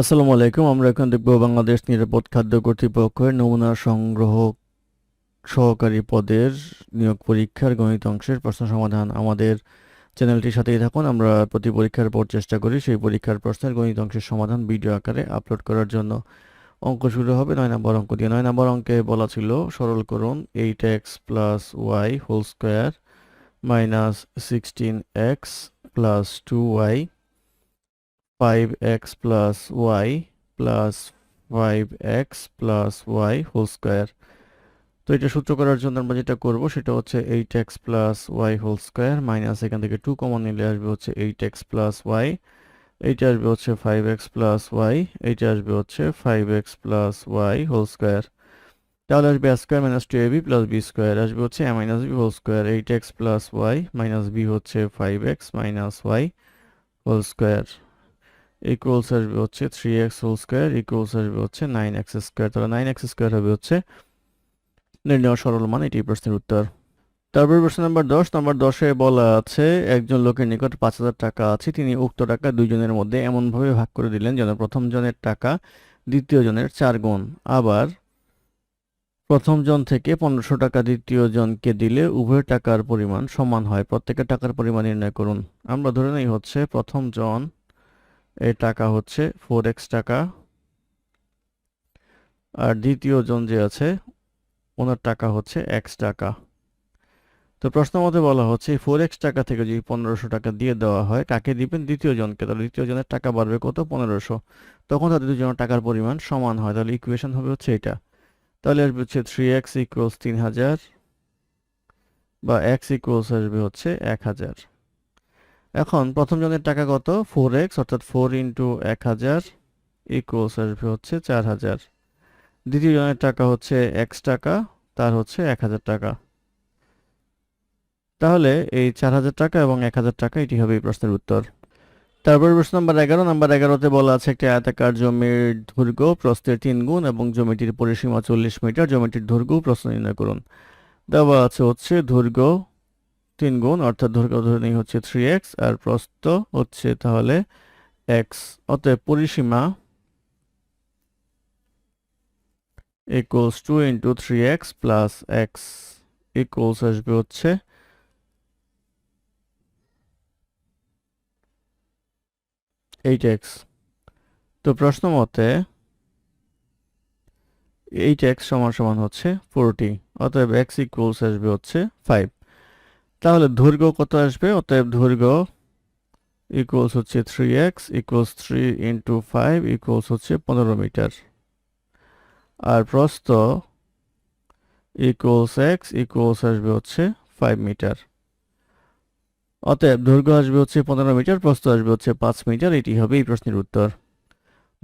আসসালামু আলাইকুম, আমরা এখন দেখব বাংলাদেশ নিরাপদ খাদ্য কর্তৃপক্ষের নমুনা সংগ্রহ সহকারী পদের নিয়োগ পরীক্ষার গণিত অংশের প্রশ্ন সমাধান। আমাদের চ্যানেলটির সাথেই থাকুন, আমরা প্রতি পরীক্ষার পর চেষ্টা করি সেই পরীক্ষার প্রশ্নের গণিত অংশের সমাধান ভিডিও আকারে আপলোড করার জন্য। অঙ্ক শুরু হবে নয় নম্বর অঙ্ক দিয়ে। নয় নম্বর অঙ্কে বলা ছিল, সরল করুন, eight x plus y whole square minus sixteen x plus two y 5x plus y plus 5x plus y whole square তো এটা সূত্র করার জন্য আমরা যেটা করব সেটা হচ্ছে 8x plus y whole square minus এখান থেকে 2 কমন নিলে আসবে হচ্ছে 8x plus y, এইটা আসবে হচ্ছে 5x plus y, এইটা আসবে হচ্ছে 5x plus y whole square তাহলে আসবে a square minus two a a b plus b square আসবে হচ্ছে a minus b whole square eight x plus y minus b হচ্ছে five x minus y whole square equals আসবে হচ্ছে three x whole square equals আসবে হচ্ছে nine x square তাহলে nine x square হবে হচ্ছে নির্ণয় সরল মান, এটি প্রশ্নের উত্তর। তারপর প্রশ্ন নাম্বার দশ। নাম্বার দশে বলা আছে, একজন লোকের নিকট পাঁচ হাজার টাকা আছে, তিনি উক্ত টাকা দুইজনের মধ্যে এমনভাবে ভাগ করে দিলেন যেন প্রথম জনের টাকা দ্বিতীয় জনের চার গুণ। আবার প্রথম জন থেকে পনেরোশো টাকা দ্বিতীয় জনকে দিলে উভয় টাকার পরিমাণ সমান হয়। প্রত্যেকের টাকার পরিমাণ নির্ণয় করুন। আমরা ধরে নেই হচ্ছে প্রথম জন এই টাকা হচ্ছে ফোর এক্স টাকা। আর দ্বিতীয় জন যে আছে, ওনার টাকা হচ্ছে এক্স টাকা। তো প্রশ্ন মতে বলা হচ্ছে, এই ফোর এক্স টাকা থেকে যদি পনেরোশো টাকা দিয়ে দেওয়া হয়, কাকে দিবেন? দ্বিতীয় জনকে। তাহলে দ্বিতীয় জনের টাকা বাড়বে কত? পনেরোশো। তখন তাদের দুজনের টাকার পরিমাণ সমান হয়। তাহলে ইকুয়েশন হবে হচ্ছে এটা। তাহলে আসবে হচ্ছে থ্রি এক্স ইকুয়ালস তিন হাজার বা এক্স ইকুয়ালস আসবে হচ্ছে এক হাজার। এখন প্রথম জনের টাকা কত? ফোর এক্স অর্থাৎ ফোর ইন্টু এক হাজার ইকুয়ালস আসবে হচ্ছে চার হাজার। দ্বিতীয় জনের টাকা হচ্ছে এক্স টাকা, তার হচ্ছে এক হাজার টাকা। তাহলে এই চার হাজার টাকা এবং এক হাজার টাকা, এটি হবে এই প্রশ্নের উত্তর। তারপর প্রশ্ন নাম্বার এগারো। নাম্বার এগারোতে বলা আছে একটি আয়তাকার জমির দৈর্ঘ্য, প্রস্থের তিন গুণ এবং জমিটির পরিসীমা চল্লিশ মিটার। জমিটির দৈর্ঘ্য প্রশ্ন নির্ণয় করুন। দেওয়া আছে হচ্ছে দৈর্ঘ্য তিন গুণ, অর্থাৎ দৈর্ঘ্য ধরে হচ্ছে থ্রি এক্স আর প্রস্থ হচ্ছে তাহলে এক্স অতএব পরিসীমা two into three x plus x equals আসবে হচ্ছে এইট এক্স তো প্রশ্ন মতে এইট এক্স সমান সমান হচ্ছে ফোরটি অতএব এক্স ইকুয়ালস আসবে হচ্ছে ফাইভ তাহলে দৈর্ঘ্য কত আসবে? অতএব দৈর্ঘ্য ইকুয়ালস হচ্ছে three x equals three into five equals হচ্ছে পনেরো মিটার। আর প্রস্থ ইকুয়ালস এক্স ইকুয়ালস আসবে হচ্ছে ফাইভ মিটার। অতএব দৈর্ঘ্য আসবে হচ্ছে পনেরো মিটার, প্রস্থ আসবে হচ্ছে পাঁচ মিটার, এটি হবে এই প্রশ্নের উত্তর।